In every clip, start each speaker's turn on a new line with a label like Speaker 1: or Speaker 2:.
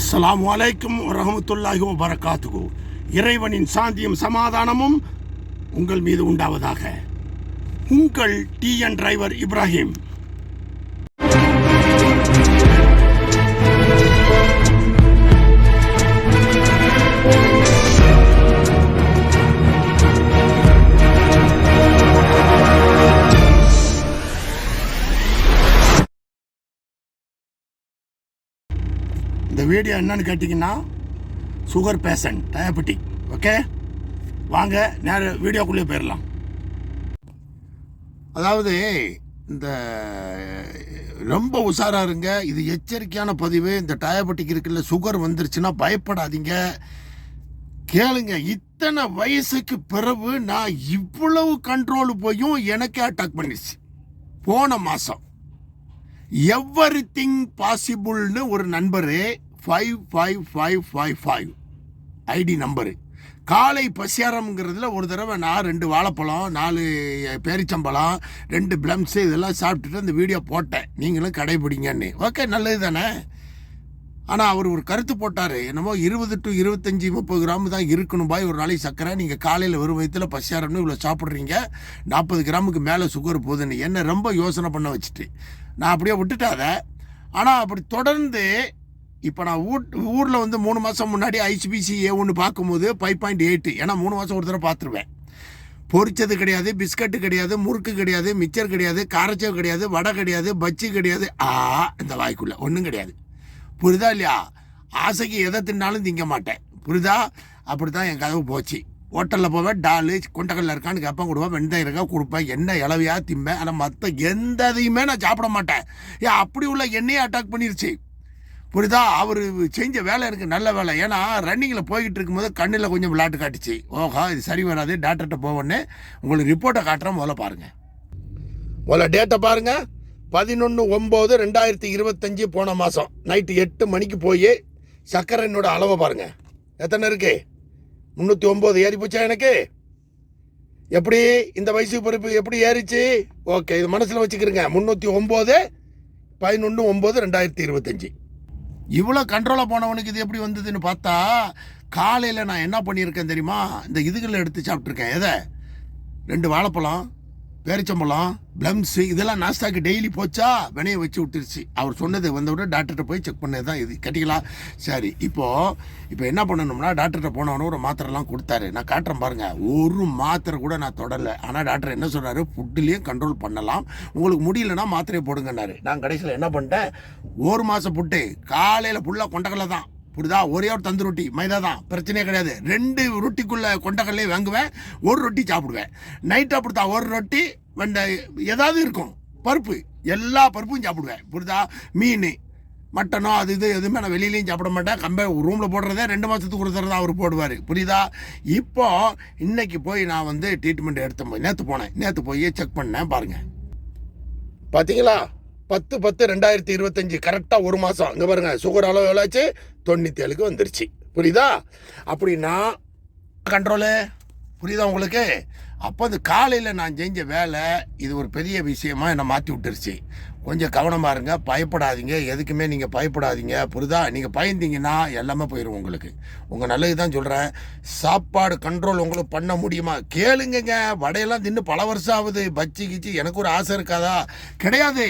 Speaker 1: அஸ்லாம் வலைக்கும் வரமத்துல்லாஹி வபரகாத்துகு இறைவனின் சாந்தியும் சமாதானமும் உங்கள் மீது உண்டாவதாக. உங்கள் டிஎன் டிரைவர் இப்ராஹிம். வீடியோ என்னன்னு கேட்டிங்கன்னா சுகர் பேஷண்ட் டயபெட்டிக் ஓகே வாங்க நேர வீடியோக்குள்ளே போயிடலாம் அதாவது இந்த ரொம்ப உஷாரா இருங்க. இது எச்சரிக்கையான பதிவு. இந்த டயபெட்டிக் இருக்குல்ல சுகர் வந்துருச்சுன்னா பயப்படாதீங்க. கேளுங்க இத்தனை வயசுக்கு பிறகு நான் இவ்வளவு கண்ட்ரோல் போயும் எனக்கே அட்டாக் பண்ணிடுச்சு. போன மாதம் எவ்ரி திங் பாசிபிள்னு ஒரு நண்பர் five five five five five ID number காலை பசியாரம்ங்கிறதுல ஒரு தடவை நான் ரெண்டு வாழைப்பழம் நாலு பேரிச்சம்பழம் ரெண்டு பிளம்ஸு இதெல்லாம் சாப்பிட்டுட்டு அந்த வீடியோ போட்டேன். நீங்களும் கடைபிடிங்கன்னு. ஓகே நல்லது தானே ஆனால் அவர் ஒரு கருத்து போட்டார். என்னமோ இருபது டு இருபத்தஞ்சி முப்பது கிராம் தான் இருக்கணும் பாய் ஒரு நாளைக்கு சர்க்கரை. நீங்கள் காலையில் வெறும் வயிற்றில் பசியாரம்னு இவ்வளோ சாப்பிட்றீங்க. நாற்பது கிராமுக்கு மேலே சுகர் போகுதுன்னு என்னை ரொம்ப யோசனை பண்ண வச்சுட்டு. நான் அப்படியே விட்டுட்டாத ஆனால் அப்படி தொடர்ந்து இப்போ நான் ஊட் ஊரில் வந்து மூணு மாதம் முன்னாடி ஐசிபிசி ஏ ஒன்று பார்க்கும்போது ஃபைவ் பாயிண்ட் எயிட்டு ஏன்னா மூணு மாதம் ஒரு தடவை பார்த்துருவேன். பொரிச்சது கிடையாது பிஸ்கட்டு கிடையாது முறுக்கு கிடையாது மிச்சர் கிடையாது காரச்சவு கிடையாது வடை கிடையாது பஜ்ஜி கிடையாது. ஆ இந்த வாய்க்குள்ளே ஒன்றும் கிடையாது. புரியுதா இல்லையா? ஆசைக்கு எதை தின்னாலும் திங்க மாட்டேன். புரியுதா அப்படி தான் என் கதவு போச்சு. ஹோட்டலில் போவேன் டாலு கொண்டக்கல்ல இருக்கான்னு கேட்பேன் கொடுப்பேன் வெந்தயம் இருக்கா கொடுப்பேன் என்ன இளவையாக திம்பேன். ஆனால் மற்ற எந்த இதையுமே நான் சாப்பிட மாட்டேன். ஏன் அப்படி உள்ள எண்ணெயை அட்டாக் பண்ணிருச்சு. புரியுதா? அவர் செஞ்ச வேலை எனக்கு நல்ல வேலை. ஏன்னா ரன்னிங்கில் போய்கிட்டு இருக்கும்போது கண்ணில் கொஞ்சம் விளையாட்டு காட்டுச்சு. ஓஹா இது சரி வராது. டாக்டர்கிட்ட போவோன்னு உங்களுக்கு ரிப்போர்ட்டை காட்டுறேன். முதல்ல பாருங்கள் முதல்ல டேட்டை பாருங்க. பதினொன்று ஒம்பது ரெண்டாயிரத்தி இருபத்தஞ்சி போன மாதம் நைட்டு எட்டு மணிக்கு போய் சர்க்கரைனோட அளவை பாருங்கள் எத்தனை இருக்கு? முந்நூற்றி ஒம்பது ஏறி போச்சா எனக்கு? எப்படி? இந்த வயசு பொறுப்பு எப்படி ஏறிச்சு? ஓகே இது மனசில் வச்சுக்கிறேங்க முந்நூற்றி ஒம்பது பதினொன்று ஒம்பது ரெண்டாயிரத்தி இருபத்தஞ்சி. இவ்வளோ கண்ட்ரோலாக போனவனுக்கு இது எப்படி வந்ததுன்னு பார்த்தா காலையில் நான் என்ன பண்ணியிருக்கேன் தெரியுமா? இந்த இதுகளை எடுத்து சாப்பிட்ருக்கேன் எதை? ரெண்டு வாழைப்பழம் பேரிச்சம்பழம் பிளம்ஸு இதெல்லாம் நாஸ்டாக்கு டெய்லி போச்சா? வினைய வச்சு விட்டுருச்சு. அவர் சொன்னது வந்த டாக்டர்கிட்ட போய் செக் பண்ணது தான் இது. கேட்டிங்களா? சரி இப்போது இப்போ என்ன பண்ணணும்னா டாக்டர்கிட்ட போனவனே ஒரு மாத்திரைலாம் கொடுத்தாரு. நான் காட்டுறேன் பாருங்கள் ஒரு மாத்திரை கூட நான் தொடலை. ஆனால் டாக்டர் என்ன சொல்கிறாரு ஃபுட்டுலேயும் கண்ட்ரோல் பண்ணலாம். உங்களுக்கு முடியலன்னா மாத்திரையை போடுங்கன்னாரு. நான் கடைசியில் என்ன பண்ணிட்டேன்? ஒரு மாதம் புட்டு. காலையில் ஃபுல்லாக கொண்டக்கடலை தான். புரியுதா? ஒரே ஒரு தந்து ரொட்டி மைதா தான். பிரச்சனையே கிடையாது. ரெண்டு ரொட்டிக்குள்ள கொண்டக்கடலையே வாங்குவேன் ஒரு ரொட்டி சாப்பிடுவேன். நைட்டு அப்படித்தான் ஒரு ரொட்டி வெண்ட ஏதாவது இருக்கும். பருப்பு எல்லா பருப்பும் சாப்பிடுவேன். புரியுதா? மீன் மட்டனோ அது இது எதுவுமே நான் வெளியிலையும் சாப்பிட மாட்டேன். கம்ப ரூமில் போடுறதே ரெண்டு மாதத்துக்கு ஒரு அவர் போடுவார். புரியுதா? இப்போ இன்னைக்கு போய் நான் வந்து ட்ரீட்மெண்ட் எடுத்த போய் நேற்று போனேன். நேற்று போய் செக் பண்ணேன் பாருங்கள் பார்த்தீங்களா பத்து பத்து ரெண்டாயிரத்தி இருபத்தஞ்சி கரெக்டாக ஒரு மாதம் அங்கே பாருங்க சுகர் அளவு எவ்வளோச்சு? தொண்ணூற்றி ஏழுக்கு வந்துருச்சு. புரியுதா? அப்படின்னா கண்ட்ரோலு புரியுதா உங்களுக்கு? அப்போ அது காலையில் நான் செஞ்ச வேலை இது ஒரு பெரிய விஷயமா என்னை மாற்றி விட்டுருச்சு. கொஞ்சம் கவனமாக இருங்க பயப்படாதீங்க. எதுக்குமே நீங்கள் பயப்படாதீங்க. புரியுதா? நீங்கள் பயந்தீங்கன்னா எல்லாமே போயிடும் உங்களுக்கு. உங்கள் நல்லது தான் சொல்கிறேன் சாப்பாடு கண்ட்ரோல் உங்களுக்கு பண்ண முடியுமா? கேளுங்கங்க. வடையெல்லாம் தின்னு பல வருஷம் ஆகுது. பச்சி கிச்சி எனக்கு ஒரு ஆசை இருக்காதா? கிடையாது.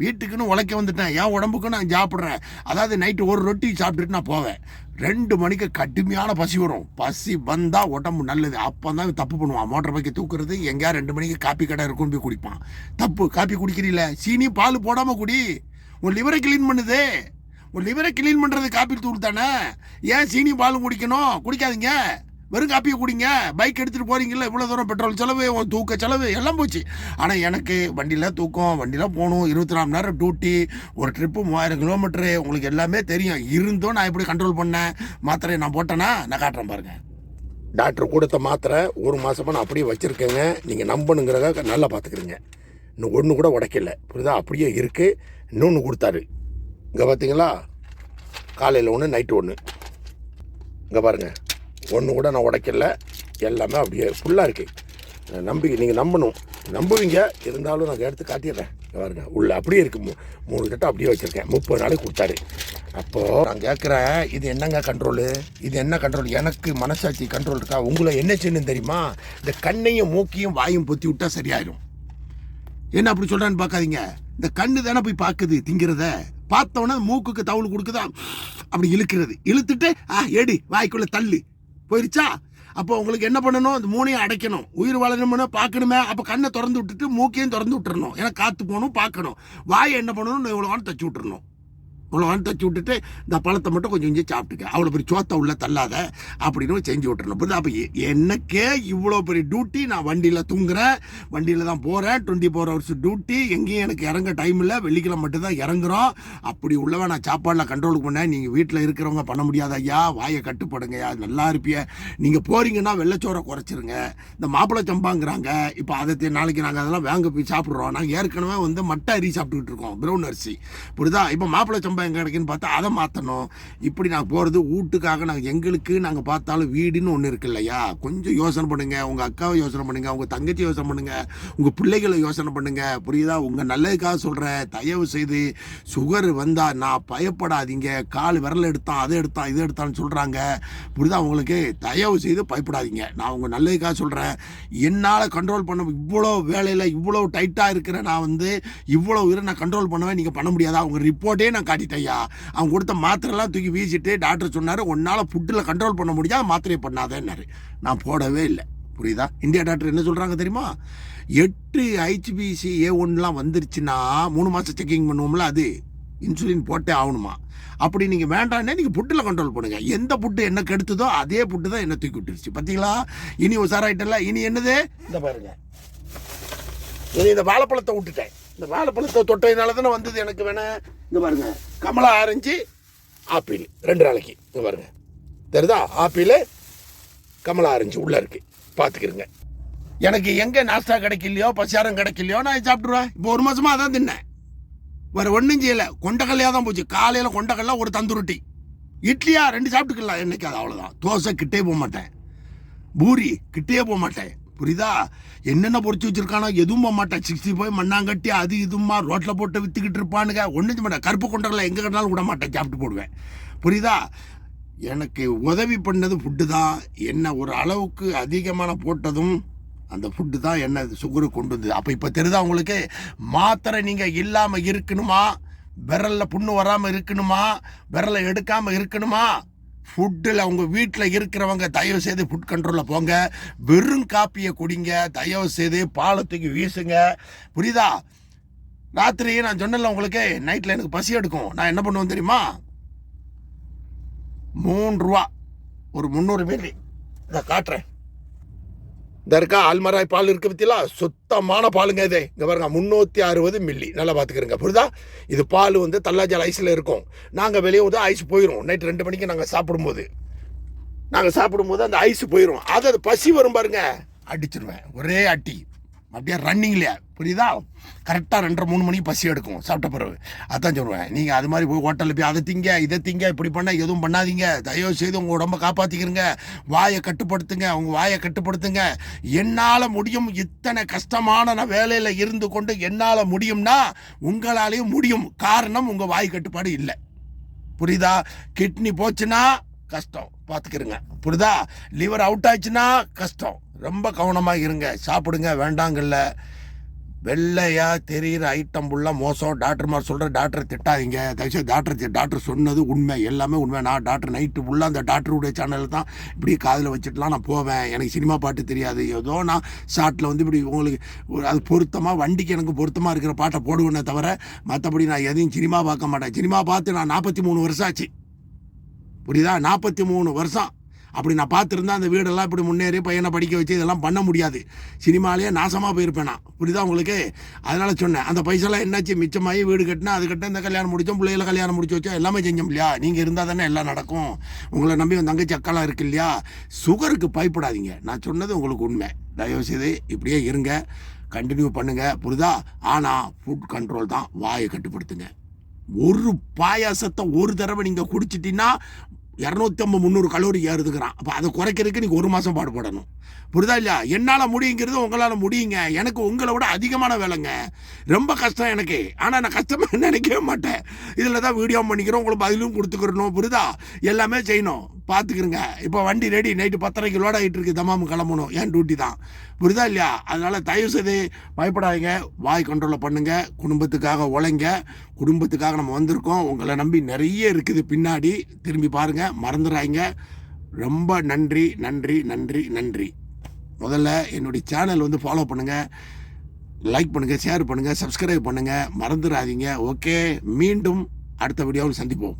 Speaker 1: வீட்டுக்குன்னு உழைக்க வந்துட்டேன். என் உடம்புக்கு நான் சாப்பிட்றேன். அதாவது நைட்டு ஒரு ரொட்டி சாப்பிட்டுட்டு நான் போவேன். ரெண்டு மணிக்கு கடுமையான பசி வரும். பசி வந்தால் உடம்பு நல்லது. அப்போ தான் தப்பு பண்ணுவான். மோட்டர் பைக்கை தூக்குறது எங்கேயா ரெண்டு மணிக்கு காப்பி கடை இருக்கும்னு போய் குடிப்பான். தப்பு. காப்பி குடிக்கிறீல்ல. சீனி பால் போடாமல் குடி. உன் லிவரை க்ளீன் பண்ணுது. உன் லிவரை க்ளீன் பண்ணுறது காப்பி தூள் தானே? ஏன் சீனி பாலும் குடிக்கணும்? குடிக்காதீங்க. வெறும் காப்பியை குடிங்க. பைக் எடுத்துகிட்டு போகிறீங்களா இவ்வளோ தூரம் பெட்ரோல் செலவு தூக்க செலவு எல்லாம் போச்சு. ஆனால் எனக்கு வண்டியில் தூக்கம் வண்டியில் போகணும் இருபத்தி நாலு மணி நேரம் டியூட்டி ஒரு ட்ரிப்பு மூவாயிரம் கிலோமீட்டரு உங்களுக்கு எல்லாமே தெரியும். இருந்தும் நான் எப்படி கண்ட்ரோல் பண்ணேன்? மாத்திரையை நான் போட்டேன்னா நான் காட்டுறேன் பாருங்கள் டாக்டர் கொடுத்த மாத்திரை ஒரு மாதமாக நான் அப்படியே வச்சுருக்கேங்க. நீங்கள் நம்பணுங்கிறத நல்லா பார்த்துக்கிறீங்க. இன்னும் ஒன்று கூட உடைக்கல. புரியுதா? அப்படியே இருக்குது இன்னொன்று கொடுத்தாரு. இங்கே பார்த்தீங்களா காலையில் ஒன்று நைட்டு ஒன்று இங்கே பாருங்கள் ஒன்று கூட நான் உடைக்கல. எல்லாமே அப்படியே ஃபுல்லாக இருக்குது நம்பி நீங்கள் நம்பணும். நம்புவீங்க. இருந்தாலும் நான் எடுத்து காட்டிடுறேன். பாருங்க. உள்ள அப்படியே இருக்கு. மூ- மூணு கட்டம் அப்படியே வச்சுருக்கேன். முப்பது நாளைக்கு கொடுத்தாரு. அப்போது நான் கேட்குறேன் இது என்னங்க கண்ட்ரோலு இது என்ன கண்ட்ரோல் எனக்கு மனசாட்சி கண்ட்ரோல் இருக்கா? உங்களை என்ன செய்யணும் தெரியுமா? இந்த கண்ணையும் மூக்கையும் வாயும் பொத்தி விட்டா சரியாயிடும் என்ன அப்படி சொல்கிறான்னு பார்க்காதீங்க. இந்த கண்ணு தானே போய் பார்க்குது திங்கிறத. பார்த்தோன்னே மூக்குக்கு தவுள் கொடுக்குதா? அப்படி இழுக்கிறது. இழுத்துட்டு ஆ எடி வாய்க்குள்ளே தள்ளு. போயிருச்சா? அப்போ உங்களுக்கு என்ன பண்ணணும்? இந்த மூணையும் அடைக்கணும். உயிர் வளரணும்னா பார்க்கணுமே. அப்போ கண்ணை திறந்து விட்டுட்டு மூக்கையும் திறந்து விட்டுறணும். ஏன்னா காற்று போகணும் பார்க்கணும். வாயை என்ன பண்ணணும் இவ்வளோ தச்சு விட்டுறணும். இவ்வளோ தச்சு விட்டுட்டு இந்த பழத்தை மட்டும் கொஞ்சம் கொஞ்சம் சாப்பிட்டுக்க. அவ்வளோ பெரிய சோத்தை உள்ள தள்ளாத அப்படின்னு செஞ்சு விட்டுறணும். புரியுது? அப்போ எனக்கே இவ்வளோ பெரிய டியூட்டி நான் வண்டியில் தூங்குறேன். வண்டியில் தான் போகிறேன் டுவெண்ட்டி ஃபோர் ஹவர்ஸ் டியூட்டி எங்கேயும் எனக்கு இறங்க டைம் இல்லை. வெள்ளிக்கிழமை மட்டும் தான் இறங்குறோம். அப்படி உள்ளவன் நான் சாப்பாடில் கண்ட்ரோலுக்கு பண்ணேன் நீங்கள் வீட்டில் இருக்கிறவங்க பண்ண முடியாத ஐயா. வாயை கட்டுப்படுங்க ஐயா. நல்லா இருப்பிய. நீங்கள் போகிறீங்கன்னா வெள்ளச்சோரை குறைச்சிருங்க. இந்த மாப்பிள்ளை சம்பாங்கிறாங்க. இப்போ அதை தே- நாளைக்கு நாங்கள் அதெல்லாம் வாங்க போய் சாப்பிட்றோம். நாங்கள் ஏற்கனவே வந்து மட்டை அரி சாப்பிட்டுக்கிட்டு இருக்கோம். ப்ரௌன் அரிசி. புரியுதா? இப்போ மாப்பிள்ளை சம்பா எங்கே கிடைக்குன்னு பார்த்தா அதை மாற்றணும் இப்படி நாங்கள் போகிறது வீட்டுக்காக நாங்கள் எங்களுக்கு நாங்கள் பார்த்தாலும் வீடுன்னு ஒன்று இருக்கு இல்லையா? கொஞ்சம் யோசனை பண்ணுங்கள் உங்கள் அக்காவை யோசனை பண்ணுங்கள் உங்கள் தங்கச்சி யோசனை பண்ணுங்கள் உங்கள் பிள்ளைகளை யோசனை பண்ணுங்கள் புரியுதா? உங்கள் நல்லதுக்காக சொல்கிறேன் தயவு செய்து சுகர் வந்தால் நான் பயப்படாதீங்க. கால் விரல் எடுத்தான் அதை எடுத்தான் இதை எடுத்தான்னு சொல்கிறாங்க புரியுதா? உங்களுக்கு தயவு செய்து பயப்படாதீங்க. நான் உங்கள் நல்லதுக்காக சொல்கிறேன் என்னால் கண்ட்ரோல் பண்ண இவ்வளோ வேலையில் இவ்வளோ டைட்டாக இருக்கிற நான் வந்து இவ்வளோ உயிரை நான் கண்ட்ரோல் பண்ணுவேன். நீங்கள் பண்ண முடியாதா? அவங்க ரிப்போர்ட்டே நான் காட்டி ஐயா அவங்க கொடுத்த மாத்திரைலாம் தூக்கி வீசிட்டு டாக்டர் சொன்னார் உன்னால் ஃபுட்டில் கண்ட்ரோல் பண்ண முடியாது மாத்திரையை பண்ணாதேன்னாரு. நான் போடவே இல்லை. புரியுதா? இந்தியா டாக்டர் என்ன சொல்கிறாங்க தெரியுமா? எட்டு ஐச்சிபிசி ஏ ஒன்லாம் வந்துருச்சுன்னா மூணு மாதம் செக்கிங் பண்ணுவோம்ல அது. இன்சுலின் போட்டே ஆகணுமா? அப்படி நீங்கள் வேண்டாம்னே நீங்கள் புட்டில் கண்ட்ரோல் பண்ணுங்கள் எந்த புட்டு என்ன கெடுத்ததோ அதே புட்டு தான் என்ன தூக்கி விட்டுருச்சு. பார்த்தீங்களா இனி உசாராயிட்டல இனி என்னது? இந்த பாருங்க. இனி இந்த வாழைப்பழத்தை விட்டுட்டேன். இந்த வாழைப்பழத்தை தொட்டதுனால தானே வந்தது எனக்கு வேணா. இங்கே பாருங்க. கமலா ஆரஞ்சு ஆப்பிள். ரெண்டு நாளைக்கு. இங்கே பாருங்க. தெரியுதா? ஆப்பிள் கமலா ஆரஞ்சு உள்ளே இருக்கு. பார்த்துக்கிருங்க எனக்கு எங்கே நாஸ்டா கிடைக்கலையோ பசியாரம் கிடைக்கலையோ நான் சாப்பிட்ருவேன் இப்போ ஒரு மாதமாக அதான் தின்னேன். வேறு ஒன்றும் செய்யலை. கொண்டக்கல்லையாக தான் போச்சு. காலையில் கொண்டக்கல்ல ஒரு தந்துருட்டி. இட்லியா ரெண்டு சாப்பிட்டுக்கலாம். என்னைக்கு அது அவ்வளோதான் தோசை கிட்டே போக மாட்டேன். பூரி கிட்டே போக மாட்டேன். புரியுதா? என்னென்ன பொறிச்சு வச்சிருக்கானோ எதுவும் மாட்டான் மாட்டேன். சிக்ஸ்டி ஃபைவ் மண்ணாங்கட்டி அது இதுமா ரோட்டில் போட்டு விற்றுக்கிட்டு இருப்பானுங்க. ஒன்றும் மாட்டேன். கருப்பு கொண்டக்கல்ல எங்கே கட்டினாலும் விட மாட்டேன். சாப்பிட்டு போடுவேன். புரியுதா? எனக்கு உதவி பண்ணது ஃபுட்டு தான். என்ன ஒரு அளவுக்கு அதிகமான போட்டதும் அந்த ஃபுட்டு தான் என்ன சுகரு கொண்டு வந்தது. அப்போ இப்போ தெரியுதா உங்களுக்கு? மாத்திரை நீங்கள் இல்லாமல் இருக்கணுமா? விரலில் புண்ணு வராமல் இருக்கணுமா? விரலை எடுக்காமல் இருக்கணுமா? ஃபுட்டில் உங்கள் வீட்டில் இருக்கிறவங்க தயவு செய்து ஃபுட் கண்ட்ரோலில் போங்க. வெறும் காப்பியை குடிங்க. தயவு செய்து பாலை தூக்கி வீசுங்க. புரியுதா? ராத்திரி நான் சொன்னல உங்களுக்கு நைட்டில் எனக்கு பசி எடுக்கும். நான் என்ன பண்ணுவேன் தெரியுமா? மூன்று ரூபா. ஒரு முந்நூறு மில்லி இதை காட்டுறேன். இந்த இருக்கா ஆல்மராய் பால் இருக்கு பத்தியா? சுத்தமான பாலுங்க இது. இங்கே பாருங்க முந்நூற்றி அறுபது மில்லி நல்லா பார்த்துக்கிறங்க புரியுதா? இது பால் வந்து தல்லாஜால் ஐஸில் இருக்கும். நாங்கள் வெளியே வந்து ஐஸ் போயிடும் நைட் ரெண்டு மணிக்கு நாங்கள் சாப்பிடும்போது. நாங்கள் சாப்பிடும்போது அந்த ஐஸ் போயிடும் அது அது பசி வரும் பாருங்க. அடிச்சிருவேன். ஒரே அட்டி. அப்படியே ரன்னிங்லையா புரியுதா? கரெக்டாக ரெண்டரை மூணு மணிக்கு பசி எடுக்கும். சாப்பிட்ட பிறகு. அதான் சொல்லுவேன். நீங்கள் அது மாதிரி போய் ஹோட்டலில் போய் அதை திங்க இதை திங்க இப்படி பண்ண எதுவும் பண்ணாதீங்க. தயவு செய்து உங்கள் உடம்ப காப்பாற்றிக்கிறங்க வாயை கட்டுப்படுத்துங்க. உங்கள் வாயை கட்டுப்படுத்துங்க. என்னால் முடியும் இத்தனை கஷ்டமான நான் வேலையில் இருந்து கொண்டு என்னால் முடியும்னா உங்களாலேயும் முடியும். காரணம் உங்கள் வாய் கட்டுப்பாடு இல்லை. புரியுதா? கிட்னி போச்சுன்னா கஷ்டம். பார்த்துக்கிறங்க புரியுதா லிவர் அவுட் ஆச்சுன்னா கஷ்டம். ரொம்ப கவனமாக இருங்க. சாப்பிடுங்க. வேண்டாங்கல்ல. வெள்ளையாக தெரிகிற ஐட்டம் ஃபுல்லாக மோசம். டாக்டர்மார் சொல்கிற டாக்டரை திட்டாதீங்க. தயவுசெய்து டாக்டர் டாக்டர் சொன்னது உண்மை. எல்லாமே உண்மை. நான் டாக்டர் நைட்டு ஃபுல்லாக அந்த டாக்டருடைய சேனலில் தான் இப்படி காதில் வச்சுட்டுலாம் நான் போவேன். எனக்கு சினிமா பாட்டு தெரியாது. ஏதோ நான் ஷார்ட்டில் வந்து இப்படி உங்களுக்கு அது பொருத்தமாக வண்டிக்கு எனக்கு பொருத்தமாக இருக்கிற பாட்டை போடுவேனே தவிர மற்றபடி நான் எதையும் சினிமா பார்க்க மாட்டேன். சினிமா பார்த்து நான் நாற்பத்தி மூணு வருஷம் ஆச்சு. புரியுதா? நாற்பத்தி மூணு வருஷம். அப்படி நான் பார்த்துருந்தா அந்த வீடெல்லாம் இப்படி முன்னேறி பையனை படிக்க வச்சு இதெல்லாம் பண்ண முடியாது. சினிமாலேயே நாசமாக போயிருப்பேன் நான். புரியுதா உங்களுக்கு? அதனால் சொன்னேன். அந்த பைசாலாம் என்னாச்சு? மிச்சமாகி வீடு கட்டினா அது கட்ட இந்த கல்யாணம் முடிச்சோம் பிள்ளைகளை கல்யாணம் முடிச்சு வச்சோம் எல்லாமே செஞ்சோம் இல்லையா? நீங்கள் இருந்தால் தானே எல்லாம் நடக்கும். உங்களை நம்பி உன் தங்கச்சி அக்காலாம் இருக்கு இல்லையா? சுகருக்கு பயப்படாதீங்க. நான் சொன்னது உங்களுக்கு உண்மை. தயவு செய்து இப்படியே இருங்க. கண்டினியூ பண்ணுங்கள் புரியுதா? ஆனால் ஃபுட் கண்ட்ரோல் தான். வாயை கட்டுப்படுத்துங்க. ஒரு பாயாசத்தை ஒரு தடவை நீங்கள் குடிச்சிட்டீங்கன்னா இரநூத்தி ஐம்பது முந்நூறு கலோரி ஏறுதுக்கிறான் அப்போ அதை குறைக்கிறதுக்கு நீங்கள் ஒரு மாதம் பாடுபடணும். புரிதா இல்லையா? என்னால் முடியுங்கிறது உங்களால் முடியுங்க. எனக்கு உங்களை விட அதிகமான வேலைங்க. ரொம்ப கஷ்டம் எனக்கு. ஆனால் நான் கஷ்டமாக நினைக்கவே மாட்டேன். இதில் தான் வீடியோ பண்ணிக்கிறோம். உங்களுக்கு பதிலும் கொடுத்துக்கிறணும். புரிதா எல்லாமே செய்யணும். பார்த்துக்கிறங்க. இப்போ வண்டி ரெடி நைட்டு பத்தரைக்கு லோட் ஆகிட்டு இருக்கு. தமாம் கிளம்பணும். ஏன் டியூட்டி தான். புரிதா இல்லையா? அதனால் தயவு செய்து பயப்படாதீங்க. வாய் கண்ட்ரோலில் பண்ணுங்கள் குடும்பத்துக்காக உழைங்க. குடும்பத்துக்காக நம்ம வந்திருக்கோம். உங்களை நம்பி நிறைய இருக்குது பின்னாடி. திரும்பி பாருங்க மறந்துடாதீங்க ரொம்ப நன்றி நன்றி நன்றி நன்றி. முதல்ல என்னுடைய சேனல் வந்து ஃபாலோ பண்ணுங்கள் லைக் பண்ணுங்கள் ஷேர் பண்ணுங்கள் சப்ஸ்கிரைப் பண்ணுங்கள் மறந்துடாதீங்க ஓகே மீண்டும் அடுத்த வீடியோவில் சந்திப்போம்.